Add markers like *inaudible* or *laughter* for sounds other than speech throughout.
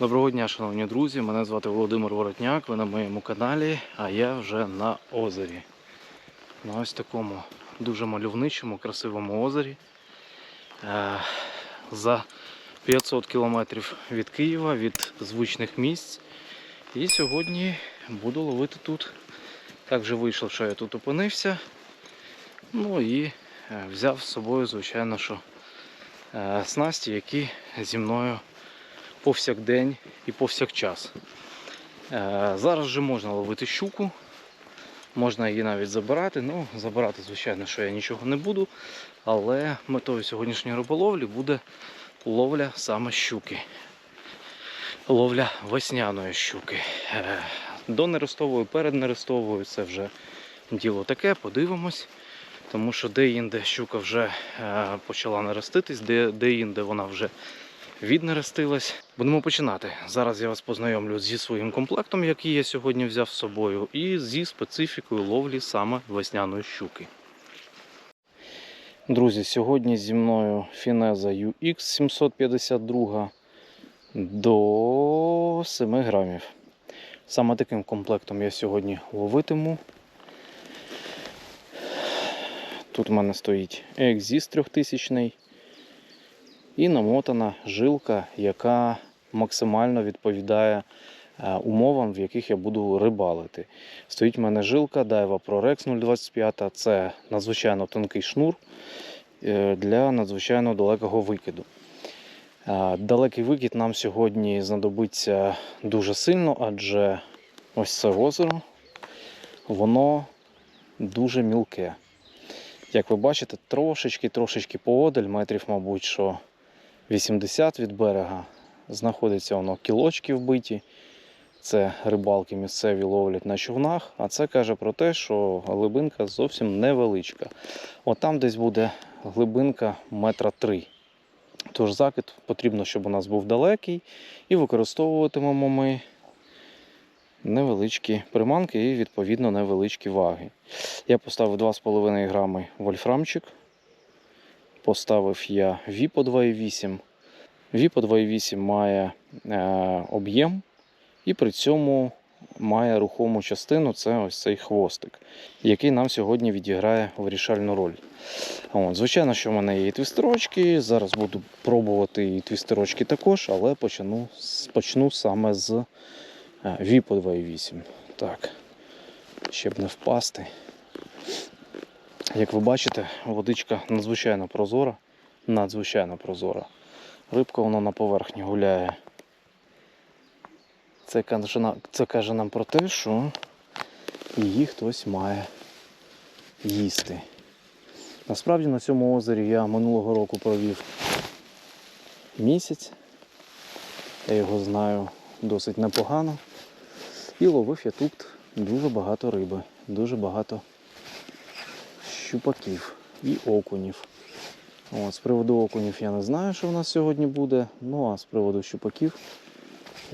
Доброго дня, шановні друзі. Мене звати Володимир Воротняк. Ви на моєму каналі, а я вже на озері. На ось такому дуже мальовничому, красивому озері. Е, За 500 кілометрів від Києва, від звичних місць. І сьогодні буду ловити тут. Так вже вийшло, що я тут опинився. Ну і е, взяв з собою, звичайно, що е, снасті, які зі мною повсякдень і повсякчас. Е, Зараз вже можна ловити щуку, можна її навіть забирати. Ну, забирати, звичайно, що я нічого не буду, але метою сьогоднішньої риболовлі буде ловля саме щуки. Ловля весняної щуки. Е, До нерестової, перед нерестовою це вже діло таке, подивимось. Тому що де-інде щука вже е, почала нереститись, де- де-інде вона вже віднерестилась. Будемо починати. Зараз я вас познайомлю зі своїм комплектом, який я сьогодні взяв з собою, і зі специфікою ловлі саме весняної щуки. Друзі, сьогодні зі мною Фінеза UX 752 до 7 грамів. Саме таким комплектом я сьогодні ловитиму. Тут в мене стоїть Exis 3000 і намотана жилка, яка максимально відповідає е, умовам, в яких я буду рибалити. Стоїть в мене жилка Daiwa ProRex 025. Це надзвичайно тонкий шнур е, для надзвичайно далекого викиду. Е, Далекий викид нам сьогодні знадобиться дуже сильно, адже ось це озеро, воно дуже мілке. Як ви бачите, трошечки-трошечки поодаль, метрів, мабуть, що 80 від берега. Знаходиться воно кілочки вбиті. Це рибалки місцеві ловлять на човнах, а це каже про те, що глибинка зовсім невеличка. От там десь буде глибинка метра три. Тож закид потрібно, щоб у нас був далекий, і використовуватимемо ми невеличкі приманки і відповідно невеличкі ваги. Я поставив 2,5 грами вольфрамчик. Поставив я Віпо 2,8. Віпо 2,8 має е, об'єм і при цьому має рухому частину це ось цей хвостик, який нам сьогодні відіграє вирішальну роль. От, звичайно, що в мене є і твістерочки. Зараз буду пробувати і твістерочки також, але почну, почну саме з е, Віпо 2,8. Так, щоб не впасти. Як ви бачите, водичка надзвичайно прозора, надзвичайно прозора. Рибка вона на поверхні гуляє. Це каже, нам- це каже нам про те, що її хтось має їсти. Насправді на цьому озері я минулого року провів місяць. Я його знаю досить непогано. І ловив я тут дуже багато риби, дуже багато щупаків і окунів. От, з приводу окунів я не знаю, що в нас сьогодні буде. Ну а з приводу щупаків,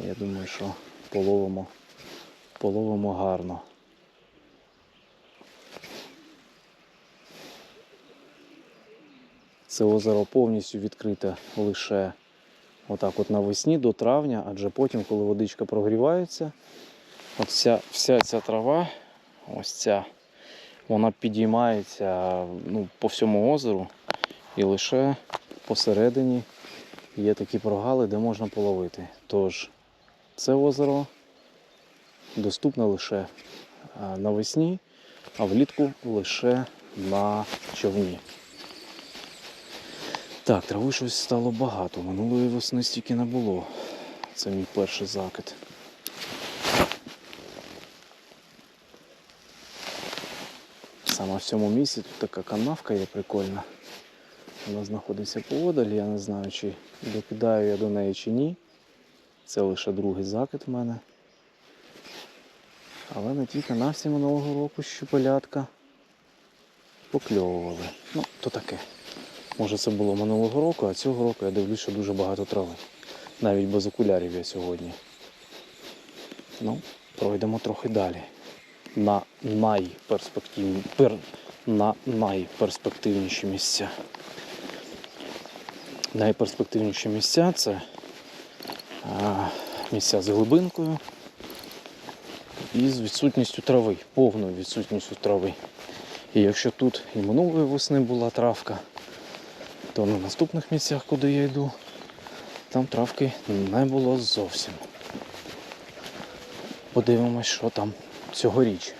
я думаю, що половимо, половимо гарно. Це озеро повністю відкрите лише отак от навесні до травня, адже потім, коли водичка прогрівається, от вся, вся ця трава, ось ця, вона підіймається ну, по всьому озеру і лише посередині є такі прогали, де можна половити. Тож це озеро доступне лише е, навесні, а влітку лише на човні. Так, трави щось стало багато. Минулої весни стільки не було. Це мій перший закид. Саме в цьому місці тут така канавка є прикольна. Вона знаходиться поодаль, я не знаю, чи докидаю я до неї чи ні. Це лише другий закид в мене. Але на тій канавці минулого року щупалятка покльовували. Ну, то таке. Може це було минулого року, а цього року я дивлюсь, що дуже багато трави. Навіть без окулярів я сьогодні. Ну, пройдемо трохи далі. На найперспективні, пер, на найперспективніші місця. Найперспективніші місця це а, місця з глибинкою і з відсутністю трави, повною відсутністю трави. І якщо тут і минулої весни була травка, то на наступних місцях, куди я йду, там травки не було зовсім. Подивимось, що там цьогоріч.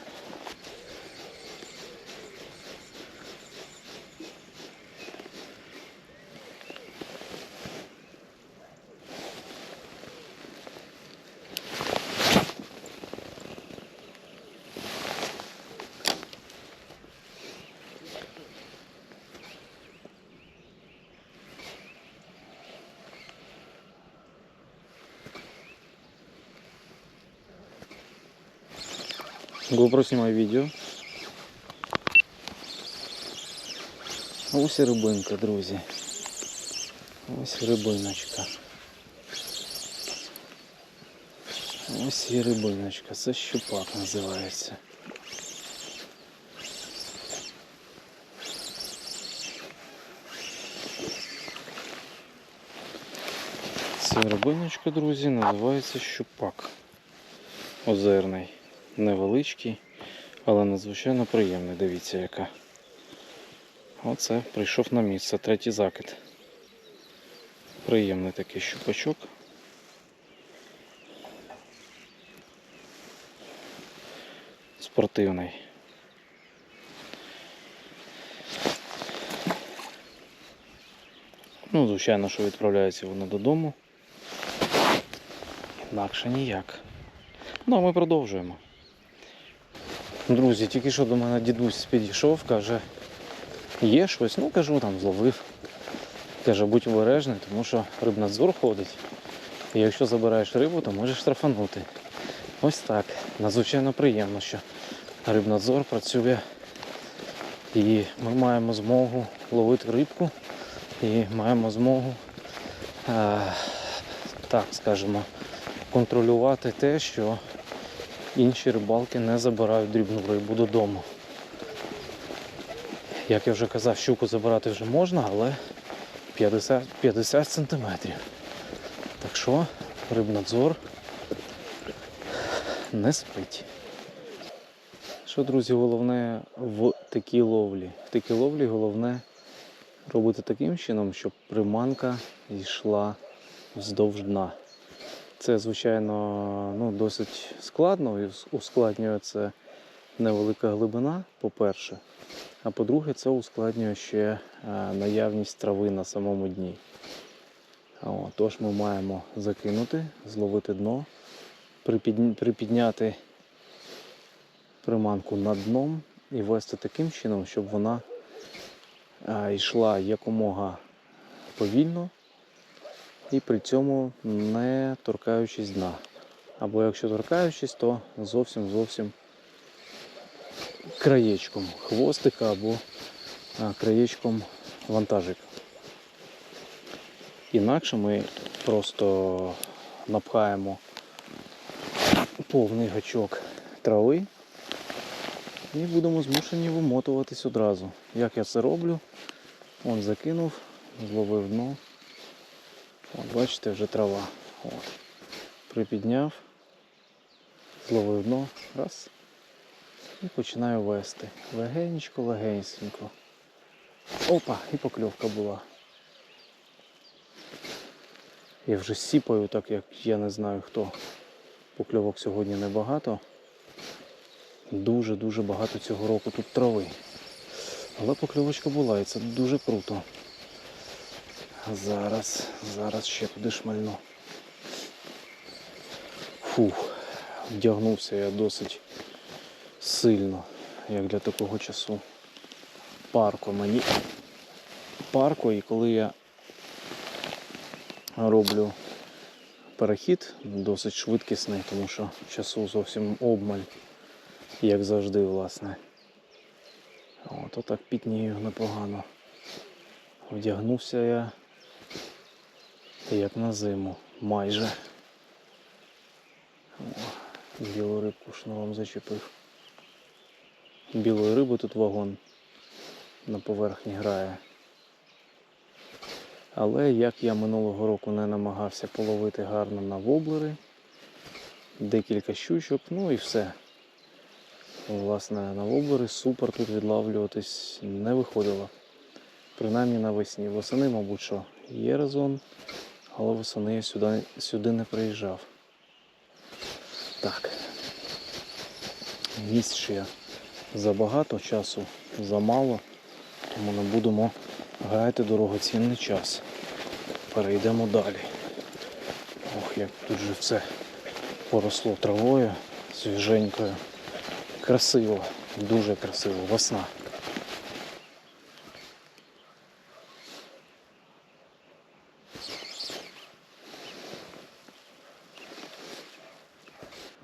GoPro знімає відео. Ось і рибинка, друзі. Ось і рибиночка. Ось і рибиночка. Це щупак називається. Це рибиночка, друзі, називається щупак. Озерний. Невеличкий, але надзвичайно приємний. Дивіться яка. Оце прийшов на місце, третій закид. Приємний такий щупачок. Спортивний. Ну, звичайно, що відправляються вони додому. Інакше ніяк. Ну, а ми продовжуємо. Друзі, тільки що до мене дідусь підійшов, каже, є щось, ну кажу, там зловив. Каже, будь обережний, тому що рибнадзор ходить. І якщо забираєш рибу, то можеш штрафанути. Ось так. Надзвичайно приємно, що рибнадзор працює і ми маємо змогу ловити рибку і маємо змогу, е, так скажемо, контролювати те, що інші рибалки не забирають дрібну рибу додому. Як я вже казав, щуку забирати вже можна, але 50, 50 сантиметрів. Так що рибнадзор не спить. Що, друзі, головне в такій ловлі? В такій ловлі головне робити таким чином, щоб приманка йшла вздовж дна. Це, звичайно, ну, досить складно і ускладнює це невелика глибина, по-перше. А по-друге, це ускладнює ще е, наявність трави на самому дні. О, тож ми маємо закинути, зловити дно, припідняти приманку над дном і вести таким чином, щоб вона е, йшла якомога повільно і при цьому не торкаючись дна. Або якщо торкаючись, то зовсім зовсім краєчком хвостика або краєчком вантажика. Інакше ми просто напхаємо повний гачок трави і будемо змушені вимотуватись одразу. Як я це роблю? Он закинув, зловив дно. От, бачите, вже трава. От. Припідняв, зловив дно, раз. І починаю вести. Легенечко, легенько. Опа, і покльовка була. Я вже сіпаю, так як я не знаю хто. Покльовок сьогодні небагато. Дуже-дуже багато цього року тут трави. Але покльовочка була і це дуже круто. Зараз, зараз ще туди шмальну. Фух, вдягнувся я досить сильно, як для такого часу. Парко мені. Парко, і коли я роблю перехід, досить швидкісний, тому що часу зовсім обмаль, як завжди, власне. От отак пітнію непогано. Вдягнувся я як на зиму, майже. О, білу рибку шнуром зачепив. Білої риби тут вагон на поверхні грає. Але як я минулого року не намагався половити гарно на воблери, декілька щучок, ну і все. Власне, на вобери супер тут відлавлюватись не виходило. Принаймні навесні. Восени, мабуть, що є резон, але восени я сюди, сюди не приїжджав. Так. Місць ще забагато часу, замало, тому не будемо гаяти дорогоцінний час. Перейдемо далі. Ох, як тут же все поросло травою, свіженькою. Красиво, дуже красиво, весна.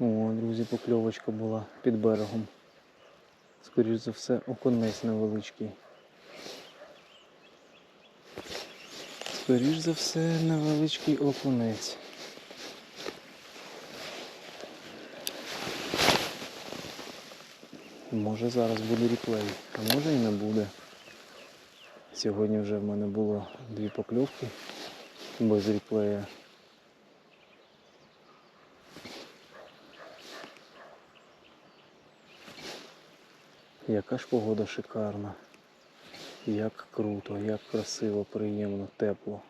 О, друзі, покльовочка була під берегом. Скоріш за все, оконець невеличкий. Скоріш за все, невеличкий окунець. Може зараз буде реплей, а може і не буде. Сьогодні вже в мене було дві покльовки без реплея. Яка ж погода шикарна. Як круто, як красиво, приємно, тепло.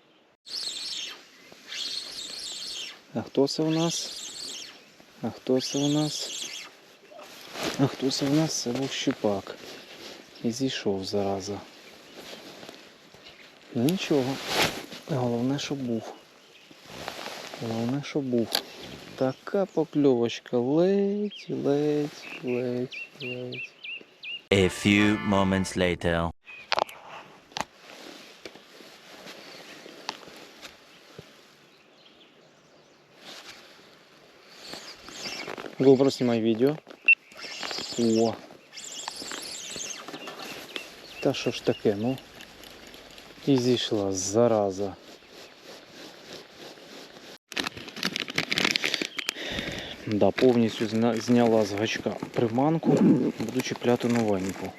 А хто це у нас? А хто це у нас? А хто це у нас? Це був щупак. І зійшов зараза. Ну нічого. Головне, що був. Головне, що був. Така покльовочка. Ледь, ледь, ледь, ледь. A few moments later. GoPro снимай видео. О. Та що ж таке, ну? І зійшла, зараза. Да, повністю зняла з гачка приманку, буду чіпляти новеньку.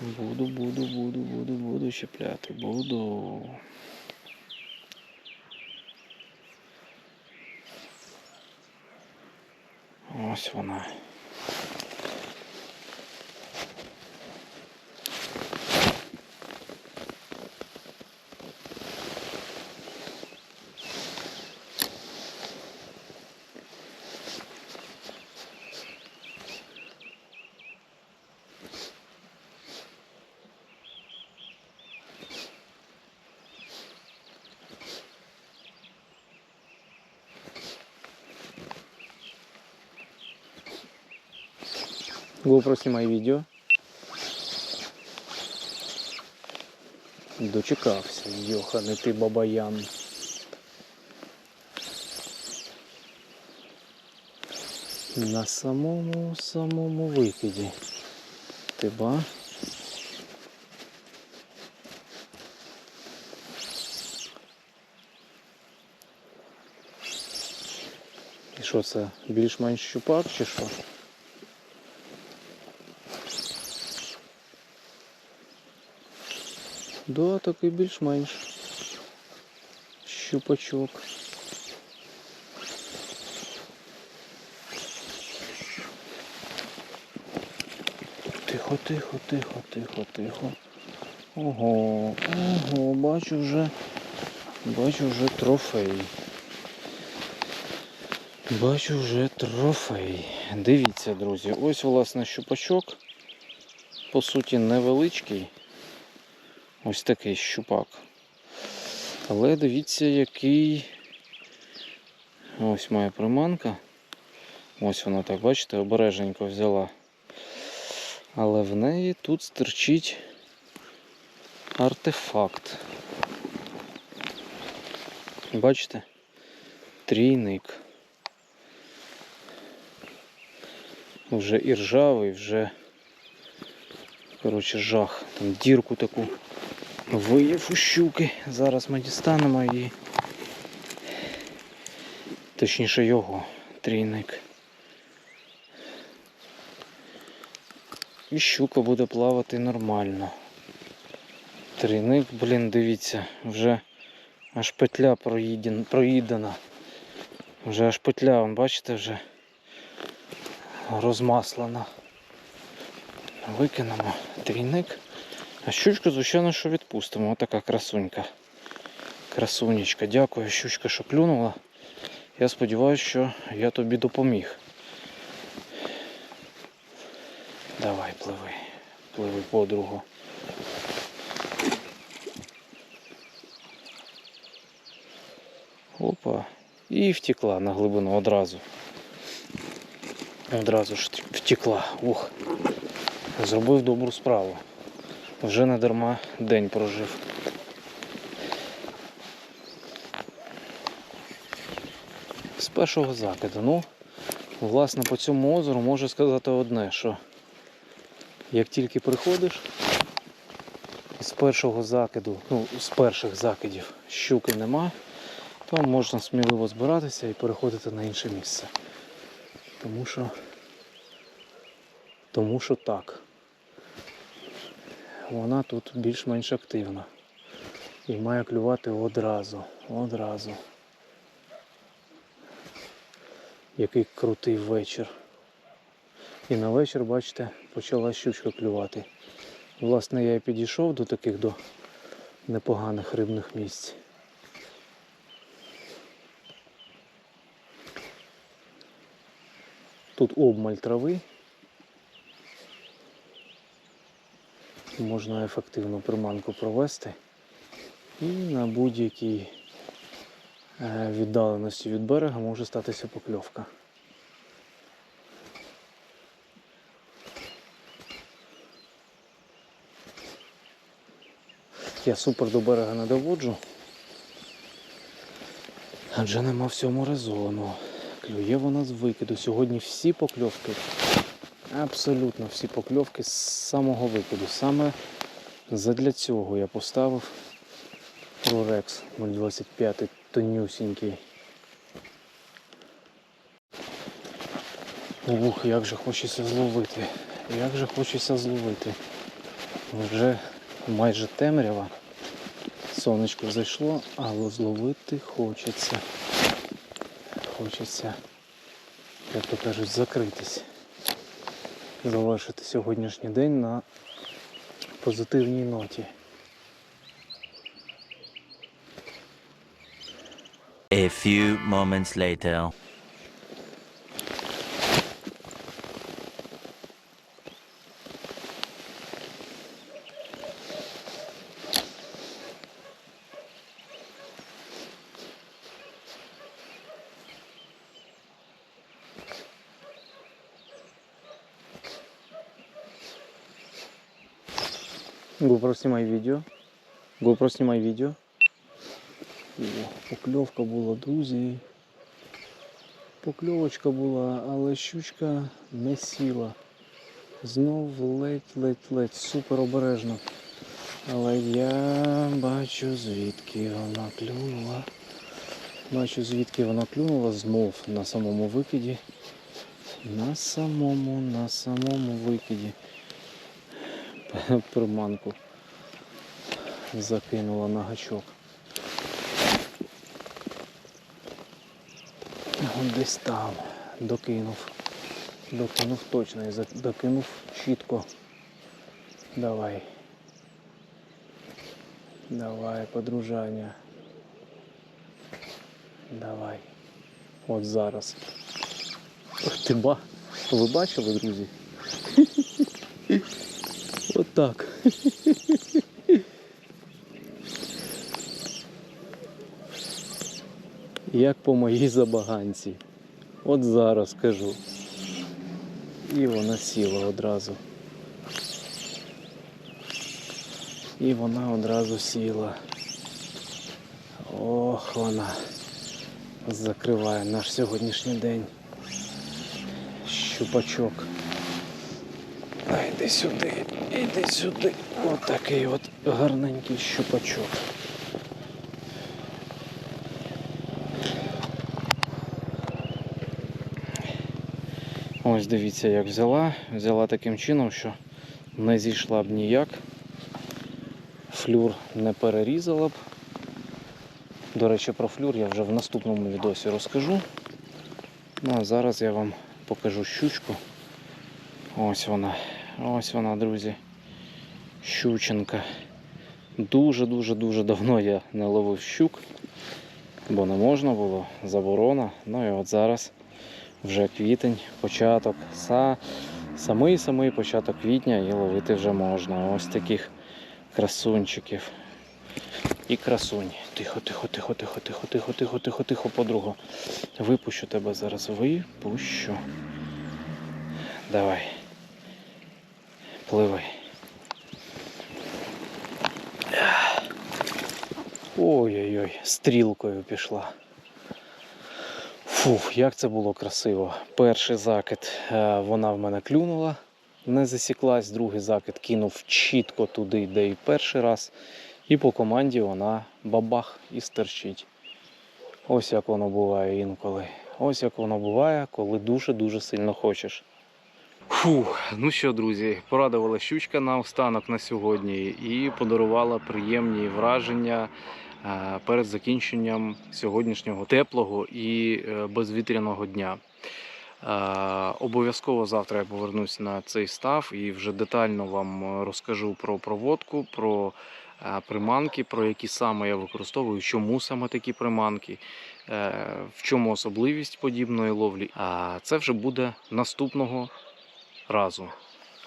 Буду, буду, буду, буду, буду чіпляти, буду. Ось вона. GoPro снимай відео. Дочекався, йоханий ти бабаян. На самому самому викиді. Ти ба? І що це? Більш-менш щупак чи що? Да, такий більш-менш. Щупачок. Тихо, тихо, тихо, тихо, тихо. Ого, ого, бачу вже. Бачу вже трофей. Бачу вже трофей. Дивіться, друзі, ось власне щупачок. По суті, невеличкий. Ось такий щупак. Але дивіться, який ось моя приманка. Ось вона так, бачите, обереженько взяла. Але в неї тут стирчить артефакт. Бачите? Трійник. Вже і ржавий, вже коротше жах. Там дірку таку виїв у щуки. Зараз ми дістанемо її. Точніше його трійник. І щука буде плавати нормально. Трійник, блін, дивіться, вже аж петля проїден- проїдена. Вже аж петля, вон, бачите, вже розмаслена. Викинемо трійник. А щучку, звичайно, що відпустимо. Отака красунька. Красунечка. Дякую, щучка, що клюнула. Я сподіваюся, що я тобі допоміг. Давай, пливи. Пливи подругу. Опа. І втекла на глибину одразу. Одразу ж втекла. Ух. Зробив добру справу. Вже не дарма день прожив. З першого закиду. Ну, власне, по цьому озеру можу сказати одне, що як тільки приходиш, з першого закиду, ну, з перших закидів щуки нема, то можна сміливо збиратися і переходити на інше місце. Тому що, тому що так. Вона тут більш-менш активна. І має клювати одразу. Одразу. Який крутий вечір. І на вечір, бачите, почала щучка клювати. Власне, я і підійшов до таких до непоганих рибних місць. Тут обмаль трави. Можна ефективно приманку провести і на будь-якій е, віддаленості від берега може статися покльовка. Я супер до берега не доводжу. Адже нема в цьому резону. Клює вона з викиду. Сьогодні всі покльовки, абсолютно всі покльовки з самого викиду. Саме задля цього я поставив Прорекс 025 тонюсінький. Ух, як же хочеться зловити. Як же хочеться зловити. Вже майже темрява. Сонечко зайшло, але зловити хочеться. Хочеться, як то кажуть, закритись. Завершити сьогоднішній день на позитивній ноті. A few moments later. GoPro снимай видео. GoPro снимай відео. О, покльовка була, друзі. Покльовочка була, але щучка не сіла. Знов ледь-ледь-ледь, супер обережно. Але я бачу звідки вона клюнула. Бачу звідки вона клюнула знов на самому викиді. На самому, на самому викиді. приманку закинула на гачок. От десь там докинув. Докинув точно і докинув чітко. Давай. Давай, подружання. Давай. От зараз. Ти ба. Ви бачили, друзі? *laughs* Отак. *laughs* Як по моїй забаганці. От зараз кажу. І вона сіла одразу. І вона одразу сіла. Ох, вона закриває наш сьогоднішній день. Щупачок. Йди сюди, іди сюди. От от гарненький щупачок. Ось дивіться, як взяла. Взяла таким чином, що не зійшла б ніяк. Флюр не перерізала б. До речі, про флюр я вже в наступному відосі розкажу. Ну а зараз я вам покажу щучку. Ось вона. Ось вона, друзі. Щученка. Дуже-дуже дуже давно я не ловив щук, бо не можна було, заборона. Ну і от зараз вже квітень, початок. Са, самий самий початок квітня і ловити вже можна. Ось таких красунчиків. І красунь. Тихо, тихо, тихо, тихо, тихо, тихо, тихо, тихо, тихо, подруга. Випущу тебе зараз. Випущу. Давай. Пливай. Ой-ой-ой, стрілкою пішла. Фух, як це було красиво. Перший закид е, вона в мене клюнула, не засіклась, другий закид кинув чітко туди, де і перший раз. І по команді вона бабах і стерчить. Ось як воно буває інколи. Ось як воно буває, коли дуже-дуже сильно хочеш. Фух, ну що, друзі, порадувала щучка на останок на сьогодні і подарувала приємні враження перед закінченням сьогоднішнього теплого і е, безвітряного дня. Е, Обов'язково завтра я повернусь на цей став і вже детально вам е, розкажу про проводку, про е, приманки, про які саме я використовую, чому саме такі приманки, е, в чому особливість подібної ловлі. А це вже буде наступного разу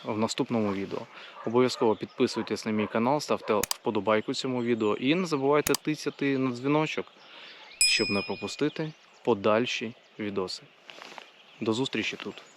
в наступному відео. Обов'язково підписуйтесь на мій канал, ставте вподобайку цьому відео і не забувайте тицяти на дзвіночок, щоб не пропустити подальші відоси. До зустрічі тут.